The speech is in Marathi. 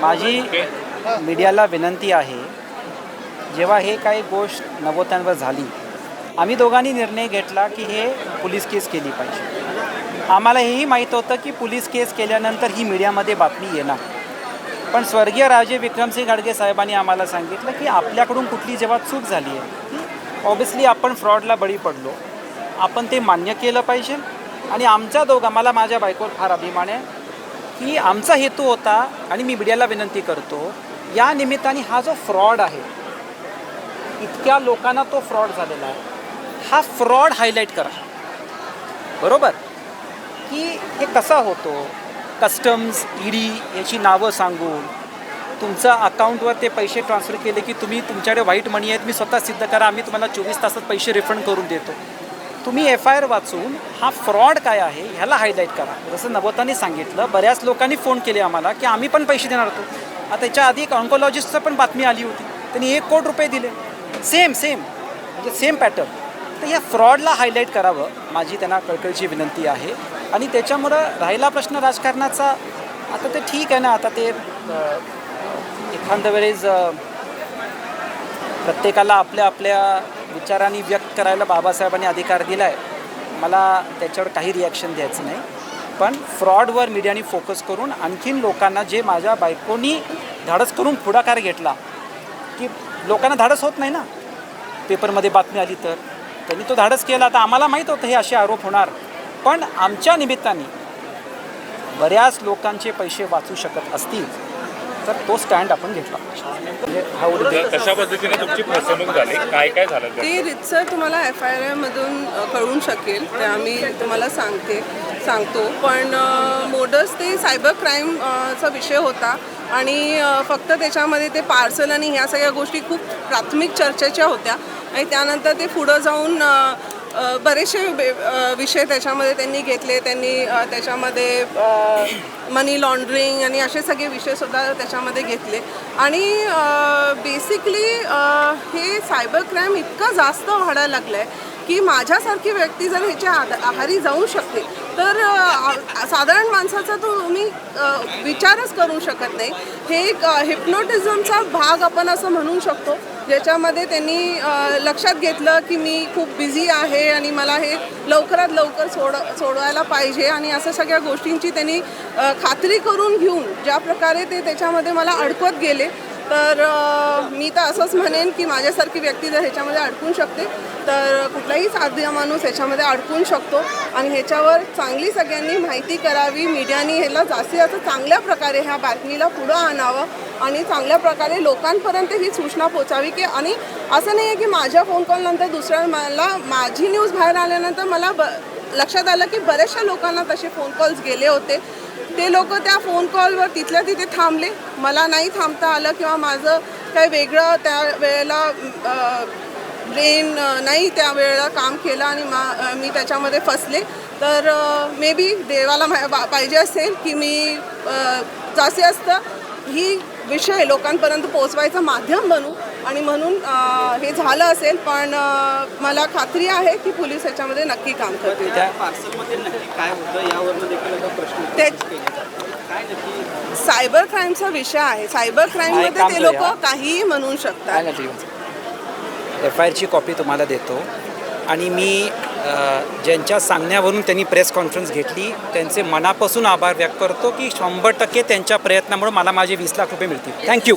माझी मीडियाला विनंती आहे जेव्हा हे काही गोष्ट नव्वद्यांवर झाली आम्ही दोघांनी निर्णय घेतला की हे पोलीस केस केली पाहिजे. आम्हाला हेही माहीत होतं की पोलीस केस केल्यानंतर ही मीडियामध्ये बातमी येणार. पण स्वर्गीय राजे विक्रमसिंग गाडगे साहेबांनी आम्हाला सांगितलं की आपल्याकडून कुठली जेव्हा चूक झाली आहे की ऑब्विसली आपण फ्रॉडला बळी पडलो. आपण ते मान्य केलं पाहिजे आणि आमच्या दोघा मला माझ्या बायकोवर फार अभिमान आहे. की आमचा हेतू होता आणि मी मीडियाला विनंती करतो या निमित्ताने हा जो फ्रॉड आहे इतक्या लोकांना तो फ्रॉड झालेला आहे. हा फ्रॉड हायलाईट करा. बरोबर? की हे कसा होतो? कस्टम्स ईडी याची नावं सांगून तुमचं अकाउंटवर ते पैसे ट्रान्सफर केले की तुम्ही तुमच्याकडे वाईट मनी आहेत मी स्वतः सिद्ध करा आम्ही तुम्हाला चोवीस तासात पैसे रिफंड करून देतो. तुम्ही एफ आय आर वाचून हा फ्रॉड काय आहे ह्याला हायलाईट करा. जसं नवतानी सांगितलं बऱ्याच लोकांनी फोन केले आम्हाला की आम्ही पण पैसे देणार होतो आता त्याच्या आधी एक ऑन्कोलॉजिस्टचं पण बातमी आली होती. त्यांनी एक कोट रुपये दिले. सेम सेम म्हणजे सेम पॅटर्न तर या फ्रॉडला हायलाईट करावं माझी त्यांना कळकळीची विनंती आहे. आणि त्याच्यामुळं राहिला प्रश्न राजकारणाचा. आता ते ठीक आहे ना आता ते एखाद्या वेळेस प्रत्येकाला आपल्या आपल्या विचारांनी व्यक्त करायला बाबासाहेबांनी अधिकार दिला आहे मला त्याच्यावर काही रिॲक्शन द्यायचं नाही. पण फ्रॉडवर मीडियाने फोकस करून आणखीन लोकांना जे माझ्या बायकोनी धाडस करून पुढाकार घेतला की लोकांना धाडस होत नाही ना? पेपरमध्ये बातमी आली तर. त्यांनी तो धाडस केला. तर आम्हाला माहीत होतं हे असे आरोप होणार. पण आमच्या निमित्ताने बऱ्याच लोकांचे पैसे वाचू शकत असतील. तर तो स्टँड आपण घेतला. म्हणजे हा उद्देश क- कशा पद्धतीने तुमची फसवणूक झाली? काय काय झालं ते? ते रितसर तुम्हाला एफ आय आरमधून कळून शकेल. ते आम्ही तुम्हाला सांगते सांगतो. पण मोडस ते सायबर क्राईम अ, चा विषय होता. आणि फक्त त्याच्यामध्ये ते पार्सल आणि ह्या सगळ्या गोष्टी खूप प्राथमिक चर्चेच्या होत्या. आणि त्यानंतर ते पुढं जाऊन बरेचसे बे- विषय त्याच्यामध्ये त्यांनी घेतले. त्यांनी त्याच्यामध्ये मनी लॉन्ड्रिंग आणि असे सगळे विषयसुद्धा त्याच्यामध्ये घेतले. आणि बेसिकली हे सायबर क्राईम इतकं जास्त वाढायला लागलं आहे की माझ्यासारखी व्यक्ती जर ह्याच्या आधा आहारी जाऊ शकते तर साधारण माणसाचा तो तुम्ही विचारच करू शकत नाही. हे एक हिप्नोटिझमचा भाग आपण असं म्हणू शकतो. ज्याच्यामध्ये त्यांनी लक्षात घेतलं की मी खूप बिझी आहे आणि मला हे लवकरात लवकर सोड सोडवायला पाहिजे आणि असं सगळ्या गोष्टींची त्यांनी खात्री करून घेऊन ज्या प्रकारे ते त्याच्यामध्ये मला अडकवत गेले तर मी तर असंच म्हणेन की माझ्यासारखी व्यक्ती जर ह्याच्यामध्ये अडकून शकते तर कुठलाही साध्य माणूस ह्याच्यामध्ये अडकून शकतो. आणि ह्याच्यावर चांगली सगळ्यांनी माहिती करावी मीडियानी ह्याला जास्तीत जास्त चांगल्या प्रकारे ह्या बातमीला पुढं आणावं आणि चांगल्या प्रकारे लोकांपर्यंत ही सूचना पोचावी की आणि असं नाही आहे की माझ्या फोन कॉलनंतर दुसऱ्या मला माझी न्यूज बाहेर आल्यानंतर मला ब लक्षात आलं की बऱ्याचशा लोकांना तसे फोन कॉल्स गेले होते. ते लोक त्या फोन कॉलवर तिथल्या तिथे थांबले. मला नाही थांबता आलं किंवा माझं काही वेगळं त्या वेळेला ब्रेन नाही त्या वेळेला काम केलं आणि मा मी त्याच्यामध्ये फसले. तर मे बी देवाला मा- बा- पाहिजे असेल की मी अ, जास्तीत जास्त ही विषय लोकांपर्यंत पोचवायचं माध्यम बनू. आणि म्हणून हे झालं असेल पण मला खात्री आहे की पोलीस ह्याच्यामध्ये नक्की काम करतील. त्या पार्सलमध्ये नक्की काय होतं? यावरनं देखील आता प्रश्न ते काय नक्की? सायबर क्राईमचा विषय आहे. सायबर क्राईममध्ये ते लोक. काहीही म्हणू शकतात. एफ आय आरची कॉपी तुम्हाला देतो. आणि मी ज्यांच्या सांगण्यावरून त्यांनी प्रेस कॉन्फरन्स घेतली त्यांचे मनापासून आभार व्यक्त करतो की शंभर टक्के त्यांच्या प्रयत्नामुळे मला माझे वीस लाख रुपये मिळतील. थँक्यू